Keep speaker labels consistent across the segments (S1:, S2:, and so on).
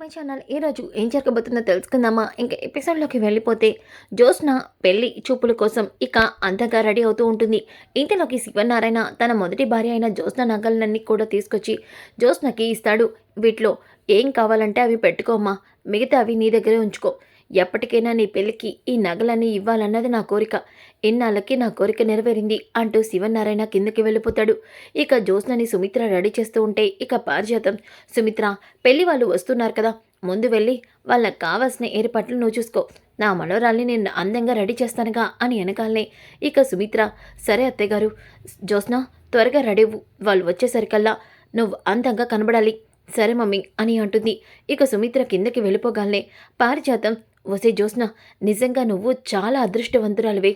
S1: My channel ఈరోజు ఏం జరగబోతుందో తెలుసుకుందామా? ఇంకా ఎపిసోడ్లోకి వెళ్ళిపోతే జ్యోత్స్న పెళ్ళి చూపుల కోసం ఇక అంతగా రెడీ అవుతూ ఉంటుంది. ఇంతలోకి శివనారాయణ తన మొదటి భార్య అయిన జ్యోత్స్న నగలన్నీ కూడా తీసుకొచ్చి జ్యోత్స్నకి ఇస్తాడు. వీటిలో ఏం కావాలంటే అవి పెట్టుకోమ్మా మిగతా అవి నీ దగ్గరే ఉంచుకో. ఎప్పటికైనా నీ పెళ్ళికి ఈ నగలన్నీ ఇవ్వాలన్నది నా కోరిక. ఇన్నాళ్ళకి నా కోరిక నెరవేరింది అంటూ శివనారాయణ కిందకి వెళ్ళిపోతాడు. ఇక జ్యోత్స్నని సుమిత్ర రెడీ చేస్తూ ఉంటే ఇక పారిజాతం. సుమిత్ర పెళ్ళి వాళ్ళు వస్తున్నారు కదా. ముందు వెళ్ళి వాళ్ళకి కావాల్సిన ఏర్పాట్లు నువ్వు చూసుకో. నా మనోరాల్ని నేను అందంగా రెడీ చేస్తానుగా అని వెనకాలనే ఇక సుమిత్ర సరే అత్తయ్య గారు జ్యోత్స్న త్వరగా రెడీ వాళ్ళు వచ్చేసరికల్లా నువ్వు అందంగా కనబడాలి. సరే మమ్మీ అని అంటుంది. ఇక సుమిత్ర కిందకి వెళ్ళిపోగానే పారిజాతం వసే జ్యోత్స్న నిజంగా నువ్వు చాలా అదృష్టవంతురాలివే.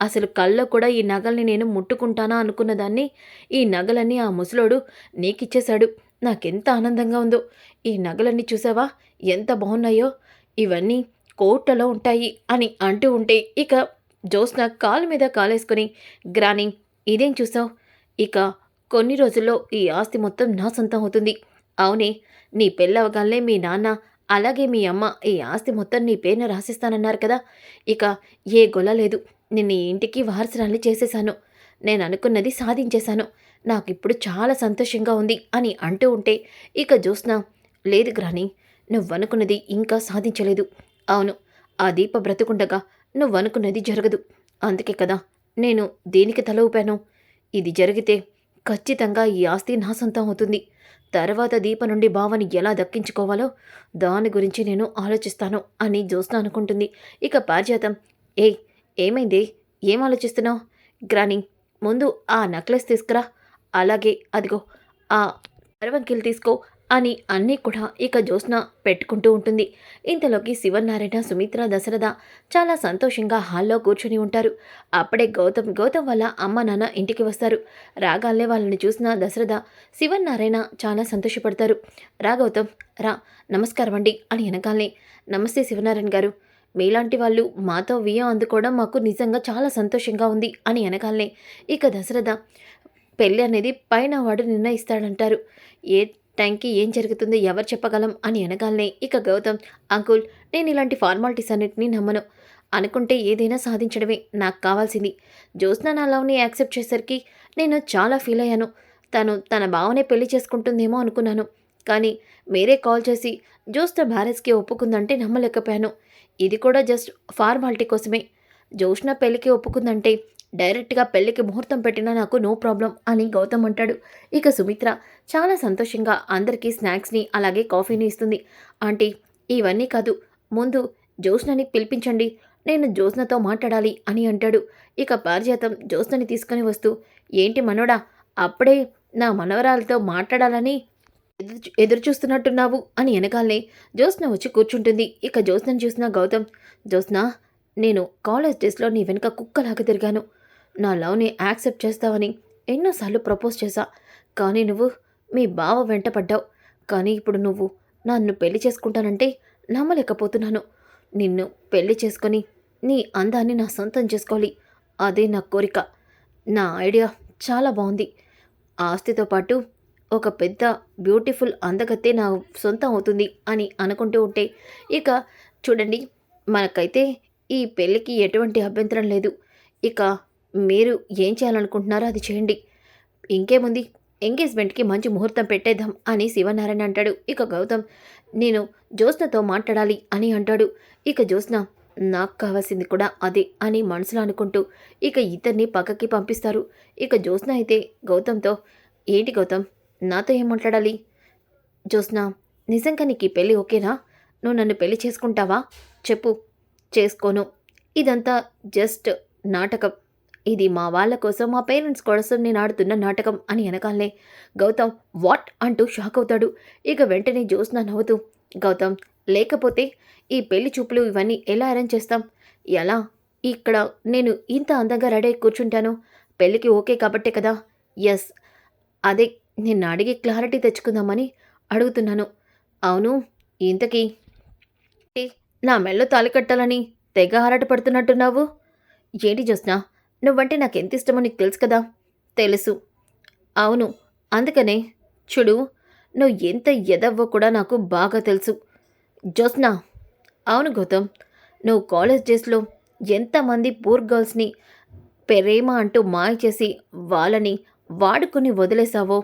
S1: అసలు కళ్ళ కూడా ఈ నగల్ని నేను ముట్టుకుంటానా అనుకున్నదాన్ని ఈ నగలన్నీ ఆ ముసలోడు నీకిచ్చేశాడు. నాకెంత ఆనందంగా ఉందో. ఈ నగలన్నీ చూసావా? ఎంత బాగున్నాయో. ఇవన్నీ కోట్లలో ఉంటాయి అని అంటూ ఉంటే ఇక జ్యోత్స్న కాలు మీద కాలేసుకుని గ్రాని ఇదేం చూసావు? ఇక కొన్ని రోజుల్లో ఈ ఆస్తి మొత్తం నా సొంతం అవుతుంది. అవునే నీ పెళ్ళవగానే మీ నాన్న అలాగే మీ అమ్మ ఈ ఆస్తి మొత్తం నీ పేరున రాసిస్తానన్నారు కదా. ఇక ఏ గొల్ల లేదు. నిన్న ఈ ఇంటికి వారసురాల్ని చేసేశాను. నేను అనుకున్నది సాధించేశాను. నాకు ఇప్పుడు చాలా సంతోషంగా ఉంది అని అంటూ ఉంటే ఇక జ్యోత్స్న లేదు గ్రాని నువ్వనుకున్నది ఇంకా సాధించలేదు. అవును ఆ దీప బ్రతుకుండగా నువ్వనుకున్నది జరగదు. అందుకే కదా నేను దేనికి తల ఊపాను? ఇది జరిగితే ఖచ్చితంగా ఈ ఆస్తి నా సొంతం అవుతుంది. తర్వాత దీప నుండి భావని ఎలా దక్కించుకోవాలో దాని గురించి నేను ఆలోచిస్తాను అని జ్యోత్స్న అనుకుంటుంది. ఇక పారిజాతం ఏయ్ ఏమైంది? ఏం ఆలోచిస్తున్నావు? గ్రాని ముందు ఆ నెక్లెస్ తీసుకురా. అలాగే అదిగో ఆ అరవంకిలు తీసుకో అని అన్నీ కూడా ఇక జ్యోత్స్న పెట్టుకుంటూ ఉంటుంది. ఇంతలోకి శివనారాయణ సుమిత్ర దశరథ చాలా సంతోషంగా హాల్లో కూర్చుని ఉంటారు. అప్పుడే గౌతమ్ గౌతమ్ వాళ్ళ అమ్మ నాన్న ఇంటికి వస్తారు. రాగాలే వాళ్ళని చూసిన దశరథ శివనారాయణ చాలా సంతోషపడతారు. రా గౌతమ్ రా నమస్కారం అండి అని వెనకాలనే నమస్తే శివనారాయణ గారు. మీలాంటి వాళ్ళు మాతో వియ్యం అందుకోవడం మాకు నిజంగా చాలా సంతోషంగా ఉంది అని అనగాలనే ఇక దశరథ పెళ్ళి అనేది పైన వాడు నిర్ణయిస్తాడంటారు. ఏ టైంకి ఏం జరుగుతుందో ఎవరు చెప్పగలం అని అనగాలనే ఇక గౌతమ్ అంకుల్ నేను ఇలాంటి ఫార్మాలిటీస్ అన్నిటినీ నమ్మను. అనుకుంటే ఏదైనా సాధించడమే నాకు కావాల్సింది. జ్యోత్స్న నా లవ్ని యాక్సెప్ట్ చేసరికి నేను చాలా ఫీల్ అయ్యాను. తను తన భావనే పెళ్ళి చేసుకుంటుందేమో అనుకున్నాను. కానీ మీరే కాల్ చేసి జ్యోత్స్న మ్యారేజ్కి ఒప్పుకుందంటే నమ్మలేకపోయాను. ఇది కూడా జస్ట్ ఫార్మాలిటీ కోసమే. జోష్న పెళ్ళికి ఒప్పుకుందంటే డైరెక్ట్గా పెళ్ళికి ముహూర్తం పెట్టినా నాకు నో ప్రాబ్లం అని గౌతమ్ అంటాడు. ఇక సుమిత్ర చాలా సంతోషంగా అందరికీ స్నాక్స్ని అలాగే కాఫీని ఇస్తుంది. ఆంటీ ఇవన్నీ కాదు. ముందు జోష్నని పిలిపించండి. నేను జ్యోత్స్నతో మాట్లాడాలి అని అంటాడు. ఇక పారిజాతం జ్యోత్స్నని తీసుకొని వస్తూ ఏంటి మనోడా అప్పుడే నా మనవరాలతో మాట్లాడాలని ఎదురు చూస్తున్నట్టున్నావు అని వెనకాలనే జ్యోత్స్న వచ్చి కూర్చుంటుంది. ఇక జ్యోత్స్నని చూసిన గౌతమ్ జ్యోత్స్న నేను కాలేజ్ డేస్లో నీ వెనుక కుక్కలాగా తిరిగాను. నా లవ్ని యాక్సెప్ట్ చేస్తావని ఎన్నోసార్లు ప్రపోజ్ చేశా. కానీ నువ్వు మీ బావ వెంట పడ్డావు. కానీ ఇప్పుడు నువ్వు నన్ను పెళ్ళి చేసుకుంటానంటే నమ్మలేకపోతున్నాను. నిన్ను పెళ్ళి చేసుకొని నీ అందాన్ని నా సొంతం చేసుకోవాలి. అదే నా కోరిక. నా ఐడియా చాలా బాగుంది ఆస్తితో పాటు ఒక పెద్ద బ్యూటిఫుల్ అందగత్తే నా సొంతం అవుతుంది అని అనుకుంటూ ఉంటే ఇక చూడండి మనకైతే ఈ పెళ్ళికి ఎటువంటి అభ్యంతరం లేదు. ఇక మీరు ఏం చేయాలనుకుంటున్నారో అది చేయండి. ఇంకేముంది? ఎంగేజ్మెంట్కి మంచి ముహూర్తం పెట్టేద్దాం అని శివనారాయణ అంటాడు. ఇక గౌతమ్ నేను జ్యోత్స్నతో మాట్లాడాలి అని అంటాడు. ఇక జ్యోత్స్న నాకు కావాల్సింది కూడా అదే అని మనసులో అనుకుంటూ ఇక ఇద్దరిని పక్కకి పంపిస్తారు. ఇక జ్యోత్స్న అయితే గౌతమ్తో ఏంటి గౌతమ్ నాతో ఏం మాట్లాడాలి? జ్యోత్స్న నిజంగా నీకు ఈ పెళ్ళి ఓకేనా? నువ్వు నన్ను పెళ్ళి చేసుకుంటావా? చెప్పు. చేసుకోను. ఇదంతా జస్ట్ నాటకం. ఇది మా వాళ్ళ కోసం మా పేరెంట్స్ కోసం నేను ఆడుతున్న నాటకం అని వెనకాలనే గౌతమ్ వాట్ అంటూ షాక్ అవుతాడు. ఇక వెంటనే జ్యోత్స్న నవ్వుతూ గౌతమ్ లేకపోతే ఈ పెళ్ళి చూపులు ఇవన్నీ ఎలా అరేంజ్ చేస్తాం? ఎలా? ఇక్కడ నేను ఇంత అందంగా రెడీ అయి కూర్చుంటాను. పెళ్ళికి ఓకే కాబట్టే కదా? ఎస్. అదే నిన్ను అడిగి క్లారిటీ తెచ్చుకుందామని అడుగుతున్నాను. అవును ఇంతకీ నా మెళ్ళో తాలి కట్టాలని తెగ ఆరాటపడుతున్నట్టున్నావు ఏంటి జ్యోత్స్న నువ్వంటే నాకు ఎంత ఇష్టమో నీకు తెలుసు కదా? తెలుసు. అవును అందుకనే. చూడు నువ్వు ఎంత ఎదవ్వో కూడా నాకు బాగా తెలుసు. జ్యోత్స్న అవును గౌతమ్ నువ్వు కాలేజ్ డేస్లో ఎంతమంది పూర్ గర్ల్స్ని ప్రేమ అంటూ మాయ చేసి వాళ్ళని వాడుకొని వదిలేసావో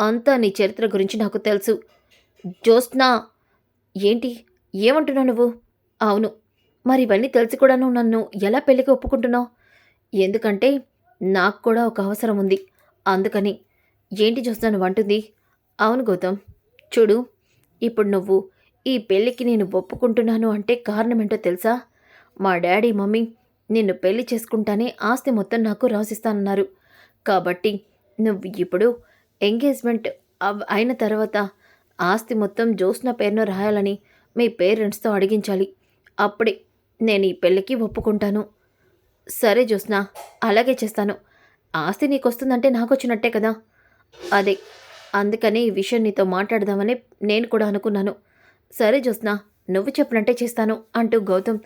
S1: అంతా నీ చరిత్ర గురించి నాకు తెలుసు. జ్యోత్స్నా ఏంటి? ఏమంటున్నావు నువ్వు? అవును. మరి ఇవన్నీ తెలిసి కూడాను నన్ను ఎలా పెళ్ళికి ఒప్పుకుంటున్నావు? ఎందుకంటే నాకు కూడా ఒక అవసరం ఉంది. అందుకని ఏంటి చూస్తాను అంటుంది? అవును గౌతమ్. చూడు ఇప్పుడు నువ్వు ఈ పెళ్ళికి నేను ఒప్పుకుంటున్నాను అంటే కారణం ఏంటో తెలుసా? మా డాడీ మమ్మీ నిన్ను పెళ్ళి చేసుకుంటానే ఆస్తి మొత్తం నాకు రాసిస్తానన్నారు. కాబట్టి నువ్వు ఇప్పుడు ఎంగేజ్మెంట్ అవ్- అయిన తర్వాత ఆస్తి మొత్తం జ్యోత్స్న పేరును రాయాలని మీ పేరెంట్స్తో అడిగించాలి. అప్పుడే నేను ఈ పెళ్ళికి ఒప్పుకుంటాను. సరే జ్యోత్స్న అలాగే చేస్తాను. ఆస్తి నీకు వస్తుందంటే నాకు వచ్చినట్టే కదా? అదే అందుకని ఈ విషయం నీతో మాట్లాడదామని నేను కూడా అనుకున్నాను. సరే జ్యోత్స్న నువ్వు చెప్పినట్టే చేస్తాను అంటూ గౌతమ్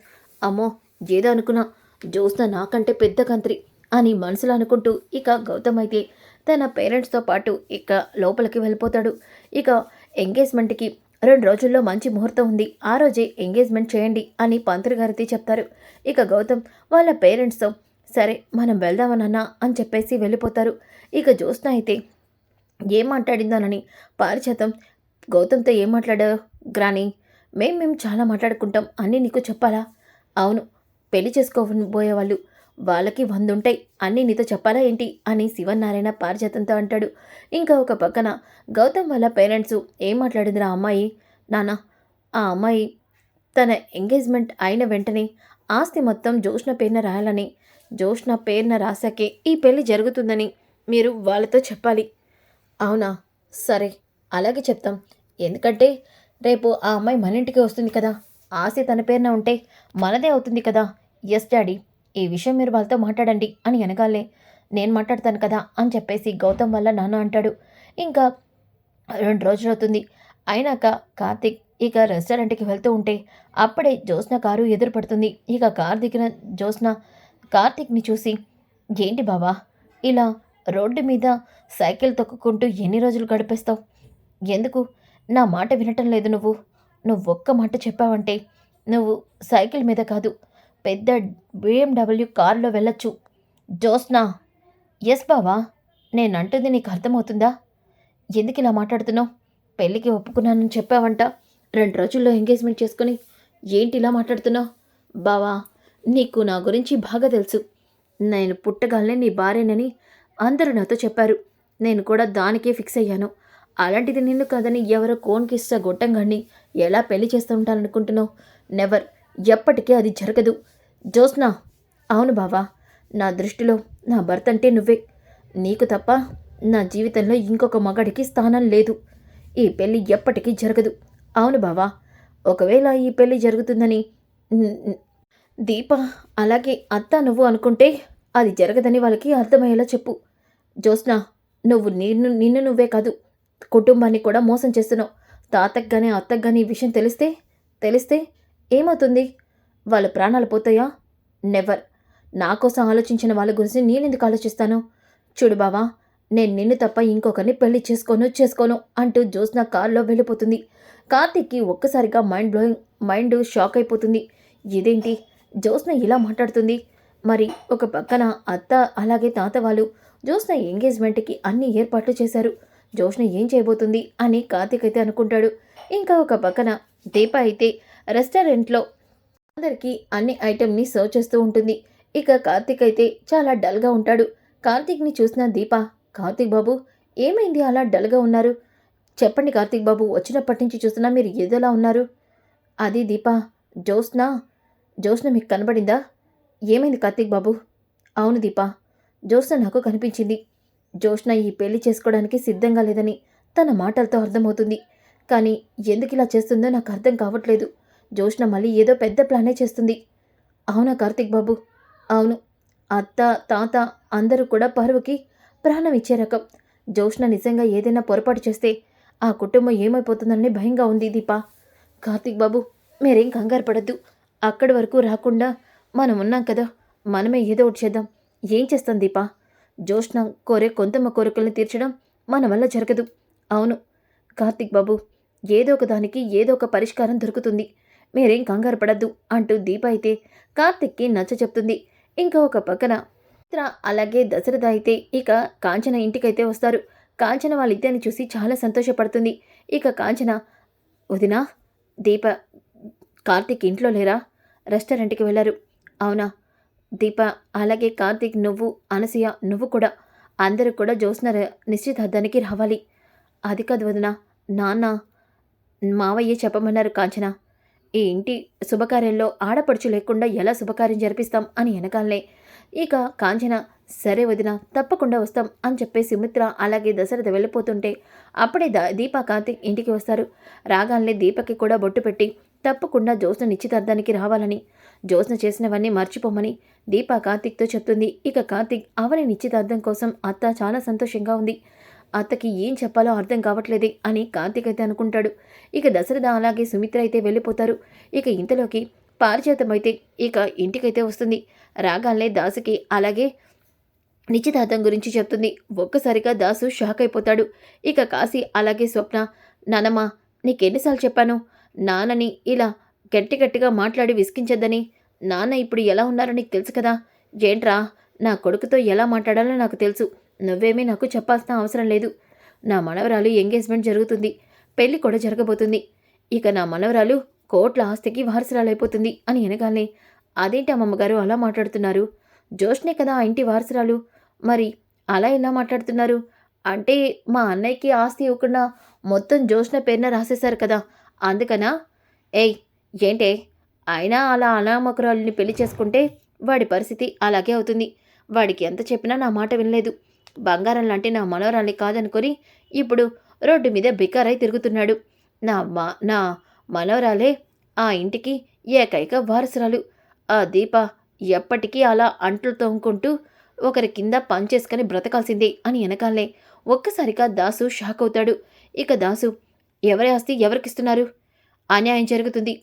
S1: అమ్మో ఏదో అనుకున్నా. జ్యోత్స్న నాకంటే పెద్ద కంత్రి అని మనసులో అనుకుంటూ ఇక గౌతమ్ అయితే తన పేరెంట్స్తో పాటు ఇక లోపలికి వెళ్ళిపోతాడు. ఇక ఎంగేజ్మెంట్కి రెండు రోజుల్లో మంచి ముహూర్తం ఉంది. ఆ రోజే ఎంగేజ్మెంట్ చేయండి అని పంతులు గారితో చెప్తారు. ఇక గౌతమ్ వాళ్ళ పేరెంట్స్తో సరే మనం వెళ్దామనన్నా అని చెప్పేసి వెళ్ళిపోతారు. ఇక జ్యోత్స్న అయితే ఏం మాట్లాడిందోనని? పారిచేతం గౌతమ్తో ఏం మాట్లాడావు గ్రాని మేం మేము చాలా మాట్లాడుకుంటాం. అన్నీ నీకు చెప్పాలా? అవును పెళ్ళి చేసుకోబోయే వాళ్ళు వాళ్ళకి వంద ఉంటాయి అన్నీ నీతో చెప్పాలా ఏంటి? అని శివనారాయణ పారిజాతంతో అంటాడు. ఇంకా ఒక పక్కన గౌతమ్ వాళ్ళ పేరెంట్స్ ఏం మాట్లాడిందిరా అమ్మాయి? నాన్న ఆ అమ్మాయి తన ఎంగేజ్మెంట్ అయిన వెంటనే ఆస్తి మొత్తం జోష్న పేరున రాయాలని జోష్న పేరున రాశాకే ఈ పెళ్ళి జరుగుతుందని మీరు వాళ్ళతో చెప్పాలి. అవునా? సరే అలాగే చెప్తాం. ఎందుకంటే రేపు ఆ అమ్మాయి మన ఇంటికి వస్తుంది కదా. ఆస్తి తన పేరున ఉంటే మనదే అవుతుంది కదా. Yes daddy. ఈ విషయం మీరు వాళ్ళతో మాట్లాడండి అని అనగాలే. నేను మాట్లాడతాను కదా అని చెప్పేసి గౌతమ్ వల్ల నాన్న అంటాడు. ఇంకా రెండు రోజులు అవుతుంది. అయినాక కార్తిక్ ఇక రెస్టారెంట్కి వెళ్తూ ఉంటే అప్పుడే జ్యోత్స్న కారు ఎదురు పడుతుంది. ఇక కారు దిగిన జ్యోత్స్న కార్తిక్ని చూసి ఏంటి బావా ఇలా రోడ్డు మీద సైకిల్ తొక్కుకుంటూ ఎన్ని రోజులు గడిపేస్తావు? ఎందుకు? నా మాట వినటం లేదు నువ్వు. నువ్వు ఒక్క మాట చెప్పావంటే నువ్వు సైకిల్ మీద కాదు. పెద్ద బిఎండబ్ల్యూ కారులో వెళ్ళొచ్చు. జోస్నా ఎస్ బావా నేనంటుంది నీకు అర్థమవుతుందా? ఎందుకు ఇలా మాట్లాడుతున్నావు? పెళ్ళికి ఒప్పుకున్నానని చెప్పావంట. రెండు రోజుల్లో ఎంగేజ్మెంట్ చేసుకుని ఏంటి ఇలా మాట్లాడుతున్నావు? బావా నీకు నా గురించి బాగా తెలుసు. నేను పుట్టగానే నీ భార్యనని అందరూ నాతో చెప్పారు. నేను కూడా దానికే ఫిక్స్ అయ్యాను. అలాంటిది నిన్ను కాదని ఎవరో కోన్కిస్తా గొట్టంగాన్ని ఎలా పెళ్ళి చేస్తూ ఉంటాననుకుంటున్నావు? నెవర్ ఎప్పటికీ అది జరగదు. జోస్నా అవును బావా. నా దృష్టిలో నా భర్త అంటే నువ్వే. నీకు తప్ప నా జీవితంలో ఇంకొక మగాడికి స్థానం లేదు. ఈ పెళ్ళి ఎప్పటికీ జరగదు. అవును బావా. ఒకవేళ ఈ పెళ్ళి జరుగుతుందని దీప అలాగే అత్త నువ్వు అనుకుంటే అది జరగదని వాళ్ళకి అర్థమయ్యేలా చెప్పు. జ్యోత్స్న నువ్వు నిన్ను నిన్ను నువ్వే కాదు. కుటుంబాన్ని కూడా మోసం చేస్తున్నావు. తాతకు కానీ అత్తకు కానీ ఈ విషయం తెలిస్తే తెలిస్తే ఏమవుతుంది? వాళ్ళ ప్రాణాలు పోతాయా? నెవర్ నా కోసం ఆలోచించిన వాళ్ళ గురించి నేనెందుకు ఆలోచిస్తాను? చూడు బావా నేను నిన్ను తప్ప ఇంకొకరిని పెళ్ళి చేసుకోను చేసుకోను అంటూ జ్యోత్స్న కారులో వెళ్ళిపోతుంది. కార్తిక్కి ఒక్కసారిగా మైండ్ బ్లోయింగ్ మైండ్ షాక్ అయిపోతుంది. ఇదేంటి? జ్యోత్స్న ఇలా మాట్లాడుతుంది. మరి ఒక పక్కన అత్త అలాగే తాత వాళ్ళు జ్యోత్స్న ఎంగేజ్మెంట్కి అన్ని ఏర్పాట్లు చేశారు. జ్యోత్స్న ఏం చేయబోతుంది అని కార్తిక్ అయితే అనుకుంటాడు. ఇంకా ఒక పక్కన దీప అయితే రెస్టారెంట్లో అందరికీ అన్ని ఐటెంని సర్వ్ చేస్తూ ఉంటుంది. ఇక కార్తిక్ అయితే చాలా డల్గా ఉంటాడు. కార్తీక్ని చూసిన దీప కార్తిక్ బాబు ఏమైంది అలా డల్గా ఉన్నారు? చెప్పండి కార్తీక్ బాబు వచ్చినప్పటి నుంచి చూస్తున్నా మీరు ఏదోలా ఉన్నారు? అది దీప జ్యోత్స్న జ్యోత్స్న మీకు కనబడిందా? ఏమైంది కార్తీక్ బాబు? అవును దీప జ్యోత్స్న నాకు కనిపించింది. జ్యోత్స్న ఈ పెళ్ళి చేసుకోవడానికి సిద్ధంగా లేదని తన మాటలతో అర్థమవుతుంది. కానీ ఎందుకు ఇలా చేస్తుందో నాకు అర్థం కావట్లేదు. జోష్ణ మళ్ళీ ఏదో పెద్ద ప్లానే చేస్తుంది. అవునా కార్తిక్ బాబు? అవును. అత్త తాత అందరూ కూడా పరువుకి ప్రాణం ఇచ్చే రకం. జ్యోత్స్న నిజంగా ఏదైనా పొరపాటు చేస్తే ఆ కుటుంబం ఏమైపోతుందని భయంగా ఉంది దీప. కార్తిక్ బాబు మీరేం కంగారు పడద్దు. అక్కడి వరకు రాకుండా మనం ఉన్నాం కదా మనమే ఏదో ఒకటి చేద్దాం. ఏం చేస్తాం దీప? జోష్ణ కోరే కొంతమ్మ కోరికల్ని తీర్చడం మన వల్ల జరగదు. అవును. కార్తిక్ బాబు ఏదో ఒక దానికి ఏదో ఒక పరిష్కారం దొరుకుతుంది. మీరేం కంగారు పడద్దు అంటూ దీప అయితే కార్తిక్కి నచ్చ చెప్తుంది. ఇంకా ఒక పక్కన చిత్ర అలాగే దశరథ అయితే ఇక కాంచన ఇంటికైతే వస్తారు. కాంచన వాళ్ళిద్దరిని చూసి చాలా సంతోషపడుతుంది. ఇక కాంచన వదినా దీప కార్తిక్ ఇంట్లో లేరా? రెస్టారెంట్కి వెళ్ళారు. అవునా? దీప అలాగే కార్తిక్ నువ్వు అనసూయ నువ్వు కూడా. అందరూ కూడా జ్యోత్స్న నిశ్చితార్థానికి రావాలి. అది కాదు వదిన నాన్న మావయ్య చెప్పమన్నారు కాంచన. ఈ ఇంటి శుభకార్యంలో ఆడపడుచు లేకుండా ఎలా శుభకార్యం జరిపిస్తాం అని వెనకాలనే. ఇక కాంచన సరే వదిన తప్పకుండా వస్తాం అని చెప్పి సుమిత్ర అలాగే దశరథ వెళ్ళిపోతుంటే అప్పుడే ద కార్తిక్ ఇంటికి వస్తారు. రాగాలనే దీపకి కూడా బొట్టు పెట్టి తప్పకుండా జ్యోత్స్న నిశ్చితార్థానికి రావాలని. జ్యోత్స్న చేసినవన్నీ మర్చిపోమని దీప కార్తిక్తో చెప్తుంది. ఇక కార్తిక్ అవని నిశ్చితార్థం కోసం అత్త చాలా సంతోషంగా ఉంది. అత్తకి ఏం చెప్పాలో అర్థం కావట్లేదే అని కార్తిక్ అయితే అనుకుంటాడు. ఇక దశరథ అలాగే సుమిత్ర అయితే వెళ్ళిపోతారు. ఇక ఇంతలోకి పారిజాతమైతే అయితే ఇక ఇంటికైతే వస్తుంది. రాగాలనే దాసుకి అలాగే నిశ్చితార్థం గురించి చెప్తుంది. ఒక్కసారిగా దాసు షాక్ అయిపోతాడు. ఇక కాశీ అలాగే స్వప్న నానమ్మ నీకెన్నిసార్లు చెప్పాను? నాన్నని ఇలా గట్టి గట్టిగా మాట్లాడి విసిగించద్దని. నాన్న ఇప్పుడు ఎలా ఉన్నారో నీకు తెలుసు కదా? ఏంట్రా? నా కొడుకుతో ఎలా మాట్లాడాలో నాకు తెలుసు. నువ్వేమీ నాకు చెప్పాల్సిన అవసరం లేదు. నా మనవరాలు ఎంగేజ్మెంట్ జరుగుతుంది. పెళ్ళి కూడా జరగబోతుంది. ఇక నా మనవరాలు కోట్ల ఆస్తికి వారసురాలైపోతుంది అని వెనగానే అదేంటి అమ్మమ్మగారు అలా మాట్లాడుతున్నారు? జోష్నే కదా ఆ ఇంటి వారసురాలు. మరి అలా ఎలా మాట్లాడుతున్నారు? అంటే మా అన్నయ్యకి ఆస్తి ఇవ్వకుండా మొత్తం జోష్న పేరున రాసేశారు కదా. అందుకనా? ఏయ్ ఏంటే? అయినా అలా అనామకురాలుని పెళ్ళి చేసుకుంటే వాడి పరిస్థితి అలాగే అవుతుంది. వాడికి ఎంత చెప్పినా నా మాట వినలేదు. బంగారం లాంటి నా మనోరాలి కాదనుకొని ఇప్పుడు రోడ్డు మీద బికారై తిరుగుతున్నాడు. నా మా నా మనవరాలే ఆ ఇంటికి ఏకైక వారసురాలు. ఆ దీప ఎప్పటికీ అలా అంట్లు తోముకుంటూ ఒకరి కింద పనిచేసుకుని బ్రతకాల్సిందే అని వెనకాలే ఒక్కసారిగా దాసు షాక్ అవుతాడు. ఇక దాసు ఎవరి ఆస్తి ఎవరికిస్తున్నారు? అన్యాయం జరుగుతుంది.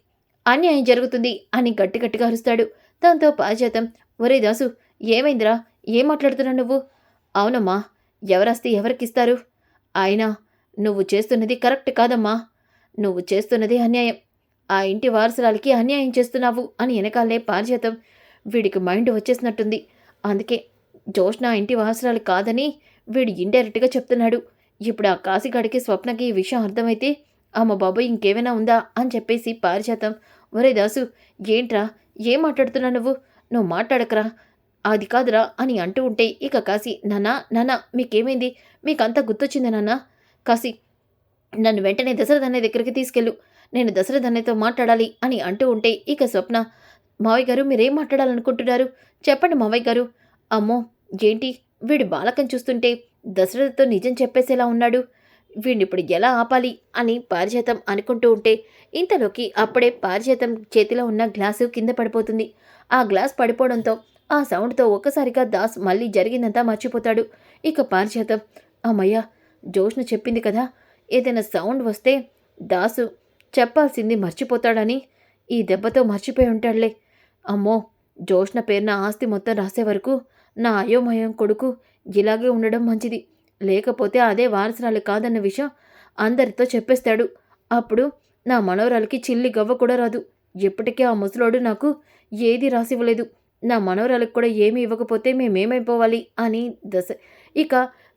S1: అన్యాయం జరుగుతుంది అని గట్టిగట్టిగా అరుస్తాడు. దాంతో పారిజాతం ఒరే దాసు ఏమైందిరా? ఏం మాట్లాడుతున్నావు నువ్వు? అవునమ్మా ఎవరస్తే ఎవరికిస్తారు? అయినా నువ్వు చేస్తున్నది కరెక్ట్ కాదమ్మా. నువ్వు చేస్తున్నది అన్యాయం. ఆ ఇంటి వారసురాలకి అన్యాయం చేస్తున్నావు అని వెనకాలే పారిచేతం వీడికి మైండ్ వచ్చేసినట్టుంది. అందుకే జోష్న ఆ ఇంటి వారసురాలు కాదని వీడు ఇండైరెక్ట్గా చెప్తున్నాడు. ఇప్పుడు ఆ కాశీగాడికి స్వప్నకి ఈ విషయం అర్థమైతే అమ్మ బాబాయ్ ఇంకేమైనా ఉందా అని చెప్పేసి పారిచేతం ఒరే దాసు ఏంట్రా? ఏం మాట్లాడుతున్నావు నువ్వు? నువ్వు మాట్లాడకరా. అది కాదురా అని అంటూ ఉంటే ఇక కాశీ నానా నానా మీకేమైంది? మీకంతా గుర్తొచ్చింది నాన్న? కాసి నన్ను వెంటనే దశరథ అన్నయ్య దగ్గరికి తీసుకెళ్ళు. నేను దశరథ అన్నయ్యతో మాట్లాడాలి అని అంటూ ఉంటే ఇక స్వప్న మావయ్య గారు మీరేం మాట్లాడాలనుకుంటున్నారు? చెప్పండి మావయ్య గారు. అమ్మో ఏంటి? వీడి బాలకం చూస్తుంటే దశరథతో నిజం చెప్పేసేలా ఉన్నాడు. వీడిని ఇప్పుడు ఎలా ఆపాలి? అని పారిజాతం అనుకుంటూ ఉంటే ఇంతలోకి అప్పుడే పారిజాతం చేతిలో ఉన్న గ్లాసు కింద పడిపోతుంది. ఆ గ్లాస్ పడిపోవడంతో ఆ సౌండ్తో ఒక్కసారిగా దాస్ మళ్ళీ జరిగిందంతా మర్చిపోతాడు. ఇక పారిజాతం అమ్మయ్య జోష్ను చెప్పింది కదా ఏదైనా సౌండ్ వస్తే దాసు చెప్పాల్సింది మర్చిపోతాడని ఈ దెబ్బతో మర్చిపోయి ఉంటాడులే. అమ్మో జోష్న పేరున ఆస్తి మొత్తం రాసే వరకు నా అయోమయం కొడుకు ఇలాగే ఉండడం మంచిది. లేకపోతే అదే వారసురాలు కాదన్న విషయం అందరితో చెప్పేస్తాడు. అప్పుడు నా మనవరాలకి చిల్లి గవ్వ కూడా రాదు. ఎప్పటికీ ఆ ముసలోడు నాకు ఏది రాసివ్వలేదు. నా మనవరాలకు కూడా ఏమి ఇవ్వకపోతే మేమేమైపోవాలి అని దశ. ఇక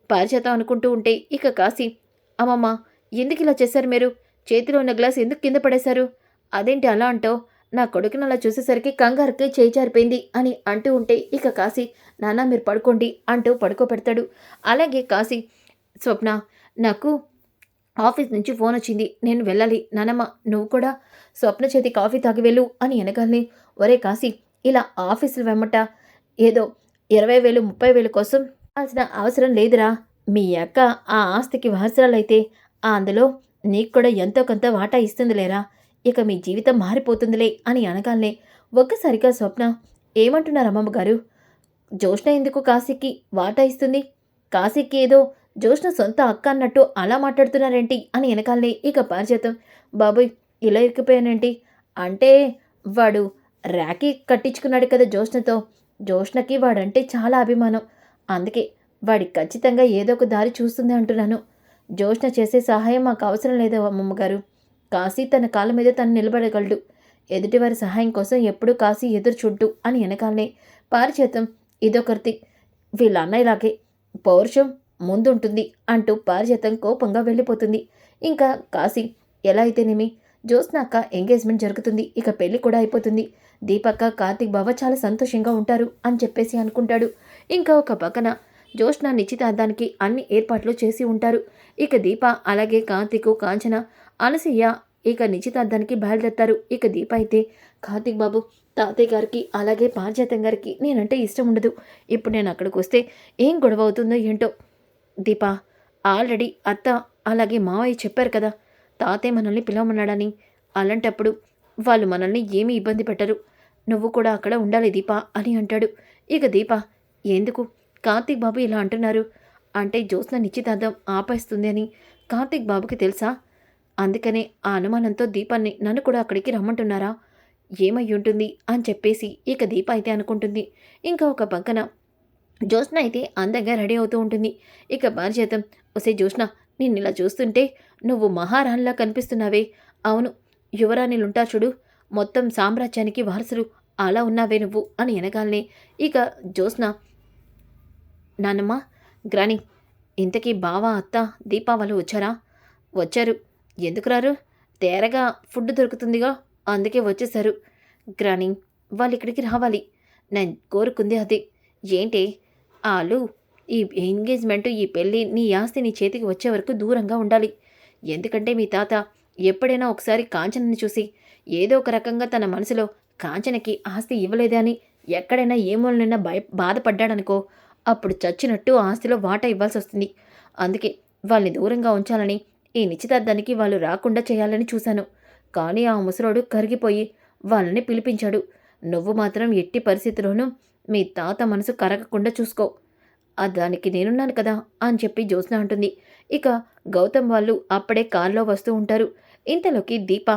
S1: పారిచేతం అనుకుంటూ ఉంటే ఇక కాసి అమ్మమ్మ ఎందుకు ఇలా చేశారు మీరు? చేతిలో ఉన్న గ్లాస్ ఎందుకు కింద పడేశారు? అదేంటి అలా అంటావు? నా కొడుకుని అలా చూసేసరికి కంగారుకి చేయి జారిపోయింది అని అంటూ ఉంటే ఇక కాసి నాన్న మీరు పడుకోండి అంటూ పడుకోబెడతాడు. అలాగే కాసి స్వప్న నాకు ఆఫీస్ నుంచి ఫోన్ వచ్చింది. నేను వెళ్ళాలి. నానమ్మ నువ్వు కూడా స్వప్న చేతి కాఫీ తాగి వెళ్ళు అని వెనగాలని ఒరే కాసి ఇలా ఆఫీసులు వెమ్మట ఏదో ఇరవై వేలు ముప్పై వేలు కోసం కావాల్సిన అవసరం లేదురా. మీ అక్క ఆ ఆస్తికి వారసురాలైతే అందులో నీకు కూడా ఎంతో కొంత వాటా ఇస్తుందిలేరా. ఇక మీ జీవితం మారిపోతుందిలే అని అనగానే ఒక్కసారిగా స్వప్న ఏమంటున్నారు అమ్మమ్మ గారు జోష్ణ ఎందుకు కాశీకి వాటా ఇస్తుంది? కాశీకి ఏదో జోష్ణ సొంత అక్క అన్నట్టు అలా మాట్లాడుతున్నారేంటి అని వెనకాలనే ఇక పరిచేతం బాబోయ్ ఇలా ఇరికిపోయానేంటి? అంటే వాడు ర్యాకీ కట్టించుకున్నాడు కదా జోష్నతో జోష్నకి వాడంటే చాలా అభిమానం. అందుకే వాడికి ఖచ్చితంగా ఏదో ఒక దారి చూస్తుంది అంటున్నాను. జోష్న చేసే సహాయం మాకు అవసరం లేదు అమ్మమ్మగారు కాశీ తన కాళ్ళ మీద తను నిలబడగలడు. ఎదుటివారి సహాయం కోసం ఎప్పుడూ కాశీ ఎదురు చుట్టూ అని వెనకాలనే పారిచేతం. ఇదొకరిది. వీళ్ళ అన్నయ్యలాగే పౌరుషం ముందుంటుంది అంటూ పారిచేతం కోపంగా వెళ్ళిపోతుంది. ఇంకా కాశీ ఎలా అయితేనేమి? జ్యోత్స్నాక ఎంగేజ్మెంట్ జరుగుతుంది. ఇక పెళ్ళి కూడా అయిపోతుంది. దీపక్క కార్తీక్ బావ చాలా సంతోషంగా ఉంటారు అని చెప్పేసి అనుకుంటాడు. ఇంకా ఒక పక్కన జ్యోత్స్న నిశ్చితార్థానికి అన్ని ఏర్పాట్లు చేసి ఉంటారు. ఇక దీప అలాగే కార్తిక్ కాంచన అలసయ్య ఇక నిశ్చితార్థానికి బయలుదేరతారు. ఇక దీప అయితే కార్తిక్ బాబు తాతయ్య గారికి అలాగే పారిజాతం గారికి నేనంటే ఇష్టం ఉండదు. ఇప్పుడు నేను అక్కడికి వస్తే ఏం గొడవ అవుతుందో ఏంటో? దీప ఆల్రెడీ అత్త అలాగే మావయ్య చెప్పారు కదా తాతయ్య మనల్ని పిలవమన్నాడని. అలాంటప్పుడు వాళ్ళు మనల్ని ఏమీ ఇబ్బంది పెట్టరు. నువ్వు కూడా అక్కడ ఉండాలి దీప అని అంటాడు. ఇక దీప ఎందుకు? కార్తీక్ బాబు ఇలా అంటున్నారు. అంటే జ్యోత్స్న నిశ్చితార్థం ఆపేస్తుంది అని. కార్తీక్ బాబుకి తెలుసా? అందుకనే ఆ అనుమానంతో దీపాన్ని నన్ను కూడా అక్కడికి రమ్మంటున్నారా? ఏమై ఉంటుంది? అని చెప్పేసి ఇక దీప అయితే అనుకుంటుంది. ఇంకా ఒక పక్కన జ్యోత్స్న అయితే అందంగా రెడీ అవుతూ ఉంటుంది. ఇక బాధ్యతం ఒసే జ్యోత్స్న నిన్ను ఇలా చూస్తుంటే నువ్వు మహారాణిలా కనిపిస్తున్నావే. అవును యువరాణిలుంటా చూడు. మొత్తం సామ్రాజ్యానికి వారసులు. అలా ఉన్నావే నువ్వు అని వెనగాలనే ఇక జ్యోత్స్న నాన్నమ్మ గ్రాని ఇంతకీ బావ అత్త దీపావళి వచ్చారా? వచ్చారు. ఎందుకు రారు? తేరగా ఫుడ్ దొరుకుతుందిగా. అందుకే వచ్చేసారు గ్రాని వాళ్ళు ఇక్కడికి రావాలి. నేను కోరుకుంది అది. ఏంటి? వాళ్ళు ఈ ఎంగేజ్మెంట్ ఈ పెళ్ళి నీ ఆస్తి నీ చేతికి వచ్చే వరకు దూరంగా ఉండాలి. ఎందుకంటే మీ తాత ఎప్పుడైనా ఒకసారి కాంచనని చూసి ఏదో ఒక రకంగా తన మనసులో కాంచనకి ఆస్తి ఇవ్వలేదే అని ఎక్కడైనా ఏమోనైనా భయ బాధపడ్డాడనుకో అప్పుడు చచ్చినట్టు ఆస్తిలో వాటా ఇవ్వాల్సి వస్తుంది. అందుకే వాళ్ళని దూరంగా ఉంచాలని ఈ నిశ్చితార్థానికి వాళ్ళు రాకుండా చేయాలని చూశాను. కానీ ఆ ముసలోడు కరిగిపోయి వాళ్ళని పిలిపించాడు. నువ్వు మాత్రం ఎట్టి పరిస్థితిలోనూ మీ తాత మనసు కరగకుండా చూసుకో. దానికి నేనున్నాను కదా అని చెప్పి జ్యోత్స్న అంటుంది. ఇక గౌతమ్ వాళ్ళు అప్పుడే కారులో వస్తూ ఉంటారు. ఇంతలోకి దీప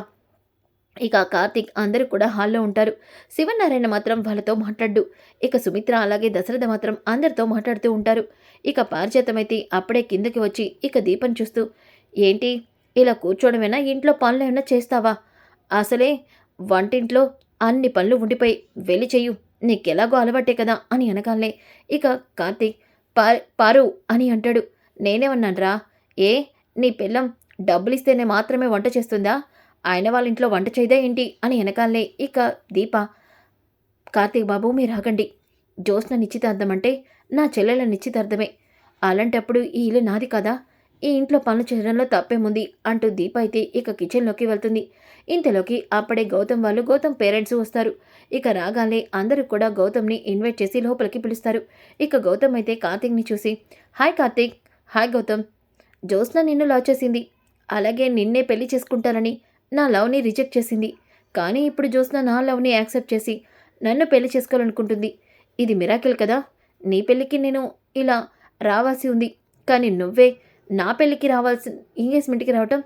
S1: ఇక కార్తీక్ అందరూ కూడా హాల్లో ఉంటారు. శివనారాయణ మాత్రం వాళ్ళతో మాట్లాడు. ఇక సుమిత్ర అలాగే దశరథ మాత్రం అందరితో మాట్లాడుతూ ఉంటారు. ఇక పారిజాతమైతే అప్పుడే కిందకి వచ్చి ఇక దీపం చూస్తూ ఏంటి? ఇలా కూర్చోవడమేనా? ఇంట్లో పనులు ఏమైనా చేస్తావా? అసలే వంటింట్లో అన్ని పనులు ఉండిపోయి వెళ్ళి చెయ్యు. నీకెలాగో అలవాటే కదా అని అనగానే ఇక కార్తీక్ పా పారు అని అంటాడు. నేనేమన్నానరా? ఏ? నీ పిల్లం డబ్బులిస్తేనే మాత్రమే వంట చేస్తుందా? ఆయన వాళ్ళ ఇంట్లో వంట చేయదే ఏంటి? అని వెనకాలనే ఇక దీప కార్తీక్ బాబు మీరు ఆగండి. జ్యోత్స్న నిశ్చితార్థం అంటే నా చెల్లెల నిశ్చితార్థమే. అలాంటప్పుడు ఈ ఇల్లు నాది కదా? ఈ ఇంట్లో పనులు చేయడంలో తప్పేముంది? అంటూ దీప అయితే ఇక కిచెన్లోకి వెళ్తుంది. ఇంతలోకి అప్పుడే గౌతమ్ వాళ్ళు గౌతమ్ పేరెంట్స్ వస్తారు. ఇక రాగానే అందరూ కూడా గౌతమ్ని ఇన్వైట్ చేసి లోపలికి పిలుస్తారు. ఇక గౌతమ్ అయితే కార్తీక్ని చూసి హాయ్ కార్తీక్ హాయ్ గౌతమ్. జ్యోత్స్న నిన్ను లవ్ చేసింది. అలాగే నిన్నే పెళ్ళి చేసుకుంటానని నా లవ్ని రిజెక్ట్ చేసింది. కానీ ఇప్పుడు జ్యోత్స్న నా లవ్ని యాక్సెప్ట్ చేసి నన్ను పెళ్ళి చేసుకోవాలనుకుంటుంది. ఇది మిరాకిల్ కదా? నీ పెళ్ళికి నేను ఇలా రావాల్సి ఉంది. కానీ నువ్వే నా పెళ్ళికి రావాల్సి ఎంగేజ్మెంట్కి రావటం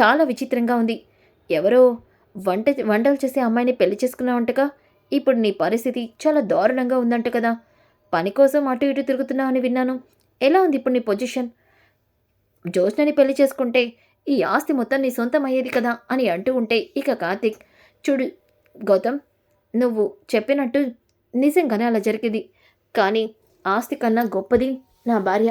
S1: చాలా విచిత్రంగా ఉంది. ఎవరో వంట వంటలు చేసే అమ్మాయిని పెళ్ళి చేసుకున్నావంటగా? ఇప్పుడు నీ పరిస్థితి చాలా దారుణంగా ఉందంట కదా? పని కోసం అటు ఇటు తిరుగుతున్నావు అని విన్నాను. ఎలా ఉంది ఇప్పుడు నీ పొజిషన్? జ్యోత్స్నని పెళ్ళి చేసుకుంటే ఈ ఆస్తి మొత్తం నీ సొంతం అయ్యేది కదా అని అంటూ ఉంటే ఇక కార్తిక్ చూడు గౌతమ్ నువ్వు చెప్పినట్టు నిజంగానే అలా జరిగింది. కానీ ఆస్తి కన్నా గొప్పది నా భార్య.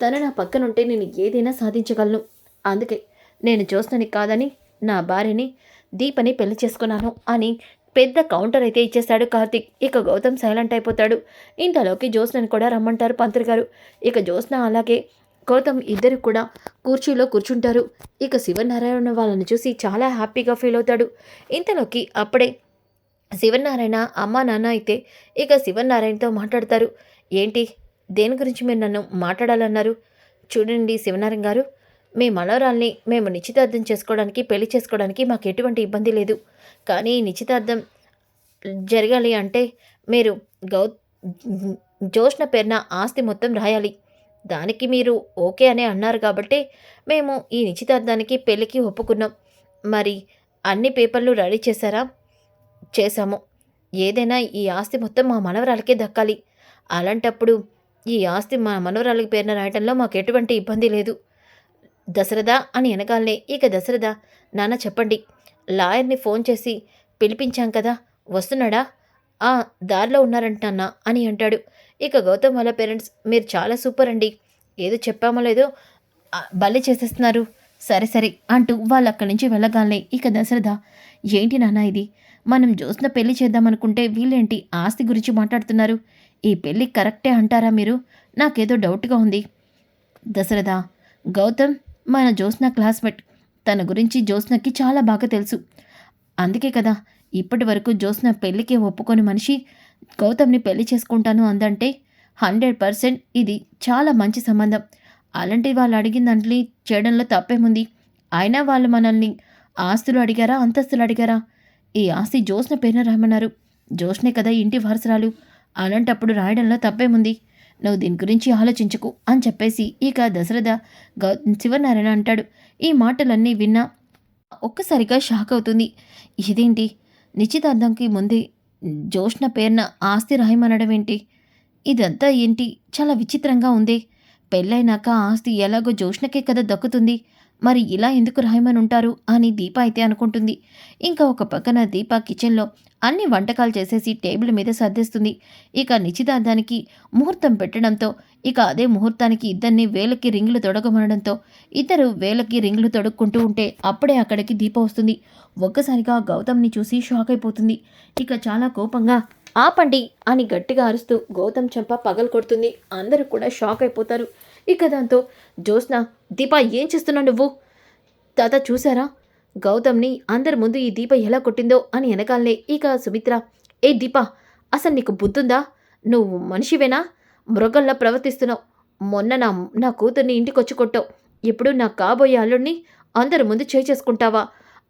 S1: తను నా పక్కనుంటే నేను ఏదైనా సాధించగలను. అందుకే నేను జ్యోత్స్నని కాదని నా భార్యని దీపని పెళ్ళి చేసుకున్నాను అని పెద్ద కౌంటర్ అయితే ఇచ్చేస్తాడు కార్తిక్. ఇక గౌతమ్ సైలెంట్ అయిపోతాడు. ఇంతలోకి జ్యోత్స్నని కూడా రమ్మంటారు పంతులు గారు. ఇక జ్యోత్స్న అలాగే గౌతమ్ ఇద్దరు కూడా కుర్చీలో కూర్చుంటారు. ఇక శివనారాయణ వాళ్ళని చూసి చాలా హ్యాపీగా ఫీల్ అవుతాడు. ఇంతలోకి అప్పుడే శివనారాయణ అమ్మ నాన్న అయితే ఇక శివనారాయణతో మాట్లాడతారు. ఏంటి? దేని గురించి మీరు నన్ను మాట్లాడాలన్నారు? చూడండి శివనారాయణ గారు మీ మనవరాల్ని మేము నిశ్చితార్థం చేసుకోవడానికి పెళ్ళి చేసుకోవడానికి మాకు ఎటువంటి ఇబ్బంది లేదు. కానీ నిశ్చితార్థం జరగాలి అంటే మీరు గౌ జోష్ణ పేరున ఆస్తి మొత్తం రాయాలి. దానికి మీరు ఓకే అనే అన్నారు కాబట్టి మేము ఈ నిశ్చితార్థానికి పెళ్ళికి ఒప్పుకున్నాం. మరి అన్ని పేపర్లు రెడీ చేశారా? చేశాము. ఏదైనా ఈ ఆస్తి మొత్తం మా మనవరాలకే దక్కాలి. అలాంటప్పుడు ఈ ఆస్తి మా మనవరాలకి పేరున రాయటంలో మాకు ఎటువంటి ఇబ్బంది లేదు. దశరథ అని వెనకాలనే ఇక దశరథ నాన్న చెప్పండి. లాయర్ని ఫోన్ చేసి పిలిపించాం కదా వస్తున్నాడా? ఆ దారిలో ఉన్నారంటన్నా అని అంటాడు. ఇక గౌతమ్ వాళ్ళ పేరెంట్స్ మీరు చాలా సూపర్ అండి. ఏదో చెప్పామో లేదో బలి చేసేస్తున్నారు. సరే సరే అంటూ వాళ్ళు అక్కడి నుంచి వెళ్ళగానే ఇక దశరథ ఏంటి నాన్న ఇది? మనం జ్యోత్స్న పెళ్ళి చేద్దామనుకుంటే వీళ్ళేంటి ఆస్తి గురించి మాట్లాడుతున్నారు? ఈ పెళ్ళి కరెక్టే అంటారా మీరు? నాకేదో డౌట్గా ఉంది. దశరథ గౌతమ్ మన జ్యోత్స్న క్లాస్మేట్. తన గురించి జ్యోత్స్నకి చాలా బాగా తెలుసు. అందుకే కదా ఇప్పటి వరకు జ్యోత్స్న పెళ్ళికి ఒప్పుకొని మనిషి గౌతమ్ని పెళ్ళి చేసుకుంటాను అందంటే హండ్రెడ్ పర్సెంట్ ఇది చాలా మంచి సంబంధం. అలాంటి వాళ్ళు అడిగిన దాంట్లో చేయడంలో తప్పేముంది? అయినా వాళ్ళు మనల్ని ఆస్తులు అడిగారా అంతస్తులు అడిగారా? ఈ ఆస్తి జ్యోత్స్న పేరున రాయమన్నారు జ్యోత్స్నే కదా ఇంటి వారసరాలు. అలాంటప్పుడు రాయడంలో తప్పేముంది? నువ్వు దీని గురించి ఆలోచించకు అని చెప్పేసి ఇక దశరథ గౌ శివనారాయణ అంటాడు. ఈ మాటలన్నీ విన్నా ఒక్కసారిగా షాక్ అవుతుంది. ఇదేంటి? నిశ్చితార్థంకి ముందే జోష్న పేరున ఆస్తి రాయమనడం ఏంటి? ఇదంతా ఏంటి? చాలా విచిత్రంగా ఉంది. పెళ్ళైనాక ఆస్తి ఎలాగో జోష్నకే కదా దక్కుతుంది. మరి ఇలా ఎందుకు రాయమని ఉంటారు అని దీప అయితే అనుకుంటుంది. ఇంకా ఒక పక్కన దీప కిచెన్లో అన్ని వంటకాలు చేసేసి టేబుల్ మీద సర్దేస్తుంది. ఇక నిశ్చితార్థానికి ముహూర్తం పెట్టడంతో ఇక అదే ముహూర్తానికి ఇద్దరిని వేలకి రింగులు తొడగమనడంతో ఇద్దరు వేలకి రింగులు తొడుక్కుంటూ ఉంటే అప్పుడే అక్కడికి దీప వస్తుంది. ఒక్కసారిగా గౌతమ్ని చూసి షాక్ అయిపోతుంది. ఇక చాలా కోపంగా ఆపండి అని గట్టిగా అరుస్తూ గౌతమ్ చెంప పగలు కొడుతుంది. అందరూ కూడా షాక్ అయిపోతారు. ఇక దాంతో జ్యోత్స్న దీప ఏం చేస్తున్నావు నువ్వు? తాత చూసారా గౌతమ్ని అందరి ముందు ఈ దీప ఎలా కొట్టిందో? అని వెనకాలనే ఇక సుమిత్ర ఏ దీప అసలు నీకు బుద్ధుందా? నువ్వు మనిషివేనా? మృగంలా ప్రవర్తిస్తున్నావు. మొన్న నా నా కూతుర్ని ఇంటికొచ్చి కొట్టావు. ఇప్పుడు నా కాబోయే అల్లుడిని అందరి ముందు చేసుకుంటావా?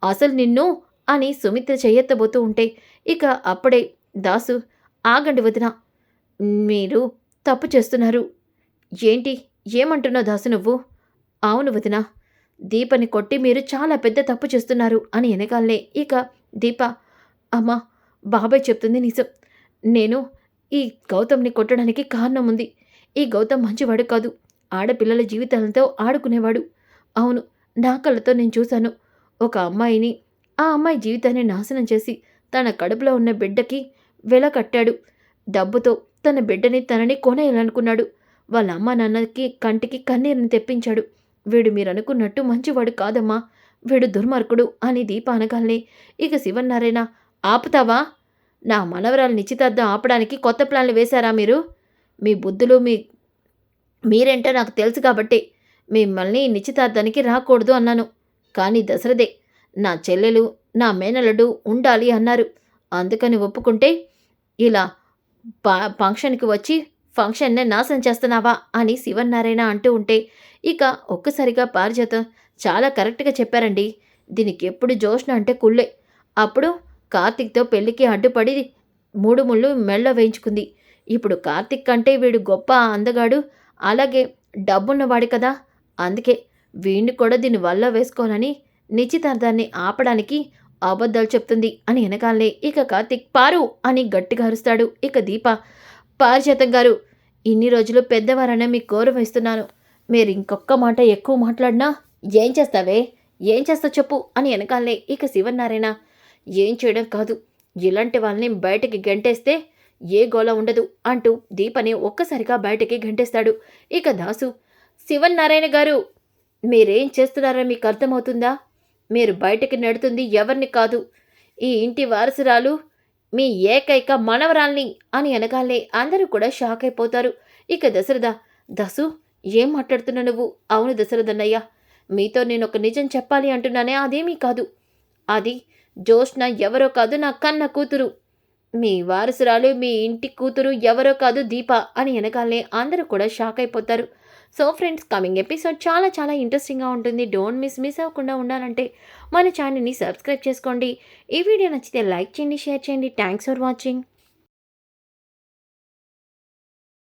S1: అసలు నిన్ను? అని సుమిత్ర చేయెత్తబోతూ ఉంటే ఇక అప్పుడే దాసు ఆగండి వదిన మీరు తప్పు చేస్తున్నారు. ఏంటి? ఏమంటున్నావు దాసు నువ్వు? అవును వదిన. దీపని కొట్టి మీరు చాలా పెద్ద తప్పు చేస్తున్నారు అని వెనకాలనే ఇక దీప అమ్మా బాబాయ్ చెప్తుంది నిజం. నేను ఈ గౌతమ్ని కొట్టడానికి కారణం ఉంది. ఈ గౌతమ్ మంచివాడు కాదు. ఆడపిల్లల జీవితాలతో ఆడుకునేవాడు. అవును నా కళ్ళతో నేను చూశాను. ఒక అమ్మాయిని ఆ అమ్మాయి జీవితాన్ని నాశనం చేసి తన కడుపులో ఉన్న బిడ్డకి వెల కట్టాడు. డబ్బుతో తన బిడ్డని తనని కొనేయాలనుకున్నాడు. వాళ్ళ అమ్మ నాన్నకి కంటికి కన్నీరుని తెప్పించాడు. వీడు మీరు అనుకున్నట్టు మంచివాడు కాదమ్మా. వీడు దుర్మార్గుడు అని దీప అనగానే ఇక శివన్నారాయణ ఆపుతావా? నా మనవరాలు నిశ్చితార్థం ఆపడానికి కొత్త ప్లాన్లు వేశారా మీరు? మీ బుద్ధులు మీ మీరేంటో నాకు తెలుసు కాబట్టి మిమ్మల్ని నిశ్చితార్థానికి రాకూడదు అన్నాను. కానీ దశరథే నా చెల్లెలు నా మేనలుడు ఉండాలి అన్నారు. అందుకని ఒప్పుకుంటే ఇలా పా ఫంక్షన్కి వచ్చి ఫంక్షన్నే నాశనం చేస్తున్నావా అని శివన్నారాయణ అంటూ ఉంటే ఇక ఒక్కసారిగా పారిజాతం చాలా కరెక్ట్గా చెప్పారండి. దీనికి ఎప్పుడు జోష్ణ అంటే కుళ్ళే. అప్పుడు కార్తిక్తో పెళ్ళికి అడ్డుపడి మూడు ముళ్ళు మెళ్ళ వేయించుకుంది. ఇప్పుడు కార్తిక్ కంటే వీడు గొప్ప అందగాడు అలాగే డబ్బున్నవాడు కదా. అందుకే వీణ్ణి కూడా దీని వల్ల వేసుకోవాలని నిశ్చితార్థాన్ని ఆపడానికి అబద్ధాలు చెప్తుంది అని వెనకాలనే ఇక కార్తిక్ పారు అని గట్టిగా అరుస్తాడు. ఇక దీప పారిజాతం గారు. ఇన్ని రోజులు పెద్దవారనే మీకు గౌరవిస్తున్నాను మీరు ఇంకొక్క మాట ఎక్కువ మాట్లాడినా ఏం చేస్తావే? ఏం చేస్తావు చెప్పు అని వెనకాలనే ఇక శివన్నారాయణ. ఏం చేయడం కాదు. ఇలాంటి వాళ్ళని బయటికి గంటేస్తే ఏ గోల ఉండదు అంటూ దీపని ఒక్కసారిగా బయటికి గంటేస్తాడు ఇక దాసు. శివన్నారాయణ గారు మీరేం చేస్తున్నారో మీకు అర్థమవుతుందా? మీరు బయటికి నెడుతుంది ఎవరిని కాదు. ఈ ఇంటి వారసురాలు మీ ఏకైక మనవరాల్ని అని అనగాలే అందరూ కూడా షాక్ అయిపోతారు. ఇక దశరథ దసు ఏం మాట్లాడుతున్నా నువ్వు? అవును దశరథన్నయ్య మీతో నేను ఒక నిజం చెప్పాలి అంటున్నానే అదేమీ కాదు. అది జోష్న ఎవరో కాదు నా కన్న కూతురు. మీ వారసురాలు మీ ఇంటి కూతురు ఎవరో కాదు దీప అని వెనకాలనే అందరూ కూడా షాక్ అయిపోతారు. సో ఫ్రెండ్స్ కమింగ్ ఎపిసోడ్ చాలా చాలా ఇంట్రెస్టింగ్గా ఉంటుంది. డోంట్ మిస్ మిస్ అవ్వకుండా ఉండాలంటే మన ఛానల్ని సబ్స్క్రైబ్ చేసుకోండి. ఈ వీడియో నచ్చితే లైక్ చేయండి షేర్ చేయండి. Thanks for watching